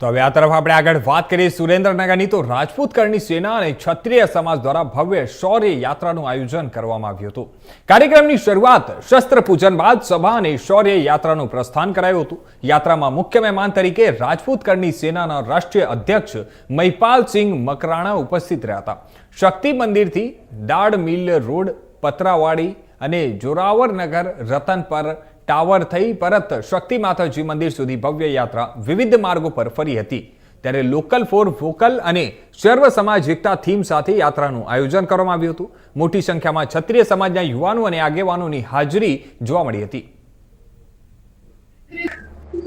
તો હવે આ તરફ આપણે આગળ વાત કરીએ સુરેન્દ્રનગરની. તો રાજપૂત કરની સેના અને ક્ષત્રિય સમાજ દ્વારા ભવ્ય શૌર્ય યાત્રાનું આયોજન કરવામાં આવ્યું હતું. કાર્યક્રમની શરૂઆત શસ્ત્ર પૂજન બાદ સભા અને શૌર્ય યાત્રાનું પ્રસ્થાન કરાયું હતું. યાત્રામાં મુખ્ય મહેમાન તરીકે રાજપૂત કરની સેનાના રાષ્ટ્રીય અધ્યક્ષ મહિપાલસિંહ મકરાણા ઉપસ્થિત રહ્યા હતા. શક્તિ મંદિરથી દાડ મિલ રોડ, પતરાવાડી અને જોરાવરનગર રતન પર ટાવર થઈ પરત શક્તિ માતાજી મંદિર સુધી ભવ્ય યાત્રા વિવિધ માર્ગો પર ફરી હતી. ત્યારે લોકલ ફોર વોકલ અને સર્વ સમાજ એકતા થીમ સાથે યાત્રાનું આયોજન કરવામાં આવ્યું હતું. મોટી સંખ્યામાં ક્ષત્રિય સમાજના યુવાનો અને આગેવાનોની હાજરી જોવા મળી હતી.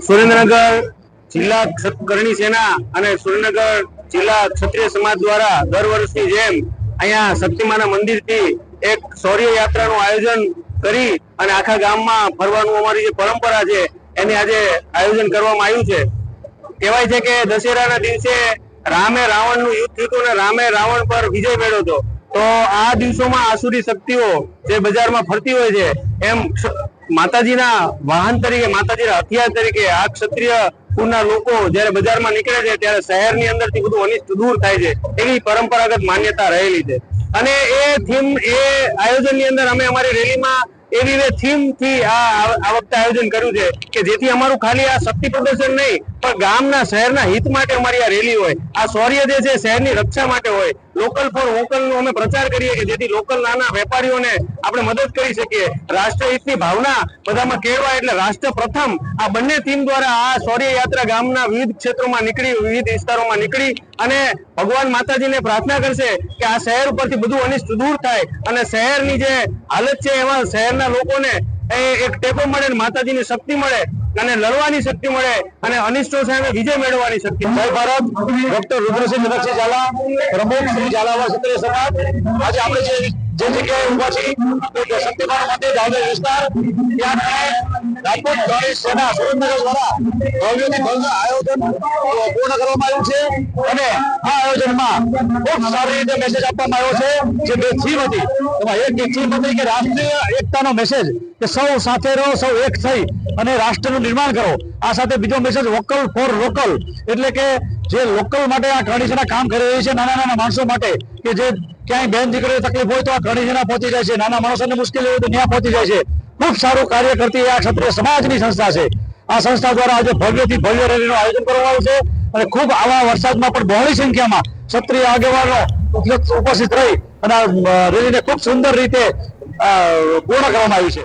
સુરેન્દ્રનગર જિલ્લા કરણી સેના અને સુરેન્દ્રનગર જિલ્લા ક્ષત્રિય સમાજ દ્વારા દર વર્ષની જેમ અહીંયા શક્તિમાના મંદિરથી એક શૌર્ય યાત્રાનું આયોજન કરી અને આખા ગામમાં ફરવાનું અમારી જે પરંપરા છે, એને આજે આયોજન કરવામાં આવ્યું છે. કહેવાય છે કે દશેરાના દિવસે રામે રાવણનું યુદ્ધ થયું અને રામે રાવણ પર વિજય મેળવ્યો હતો. તો આ દિવસોમાં આસુરી શક્તિઓ જે બજારમાં ફરતી હોય છે, એમ માતાજીના વાહન તરીકે, માતાજીના હથિયાર તરીકે આ ક્ષત્રિય કુળના લોકો જ્યારે બજારમાં નીકળે છે, ત્યારે શહેરની અંદરથી બધું અનિષ્ટ દૂર થાય છે. એવી પરંપરાગત માન્યતા રહેલી છે. અને એ થીમ એ આયોજનની અંદર અમે અમારી રેલીમાં એવી થીમથી આ વખતે આયોજન કર્યું છે કે જેથી અમારું ખાલી આ શક્તિ પ્રદર્શન નહીં પણ ગામના શહેરના હિત માટે અમારી આ રેલી હોય, આ શૌર્ય જે છે શહેરની રક્ષા માટે હોય લોકલ ફોર વોકલ નો અમે પ્રચાર કરીએ કે જેથી લોકલ નાના વેપારીઓને આપણે મદદ કરી શકીએ. રાષ્ટ્રહિતની ભાવના બધામાં કેળવાય એટલે રાષ્ટ્ર પ્રથમ આ બંને થીમ દ્વારા આ શૌર્ય યાત્રા ગામના વિવિધ ક્ષેત્રોમાં નીકળી, વિવિધ વિસ્તારોમાં નીકળી અને ભગવાન માતાજીને પ્રાર્થના કરશે કે આ શહેર ઉપરથી બધું અનિષ્ટ દૂર થાય અને શહેરની જે હાલત છે એમાં શહેરના લોકોને એ એક ટેકો મળે માતાજીની શક્તિ મળે. અને લડવાની શક્તિ મળે અને અનિષ્ટો સામે વિજય મેળવવાની શક્તિ જય ભારત, ડોક્ટર રુદ્રસિંહ મીનાક્ષી ઝાલા, પ્રમુખ શ્રી ઝાલાવા ક્ષત્રિય સમાજ. આજે આપણે જે જગ્યાએ ઊભા છીએ તે મંદિર દાહોદ વિસ્તાર. ત્યાં એક રાષ્ટ્રીય એકતાનો મેસેજ કે સૌ સાથે રહો, સૌ એક થઈ અને રાષ્ટ્રનું નિર્માણ કરો. આ સાથે બીજો મેસેજ વોકલ ફોર લોકલ એટલે કે જે લોકલ માટે આ કણીસેના કામ કરી રહી છે નાના નાના માણસો માટે. કે જે ક્યાંય બેન દીકરીઓ તકલીફ હોય તો આ કણીસેના પહોંચી જાય છે. નાના માણસોને મુશ્કેલી હોય તો ત્યાં પહોંચી જાય છે. ખૂબ સારું કાર્ય કરતી આ ક્ષત્રિય સમાજની સંસ્થા છે. આ સંસ્થા દ્વારા આજે ભવ્યથી ભવ્ય રેલીનું આયોજન કરવામાં આવ્યું છે અને ખૂબ આવા વરસાદમાં પણ બહોળી સંખ્યામાં ક્ષત્રિય આગેવાનો ઉપસ્થિત રહી અને રેલીને ખૂબ સુંદર રીતે પૂર્ણ કરવામાં આવી છે.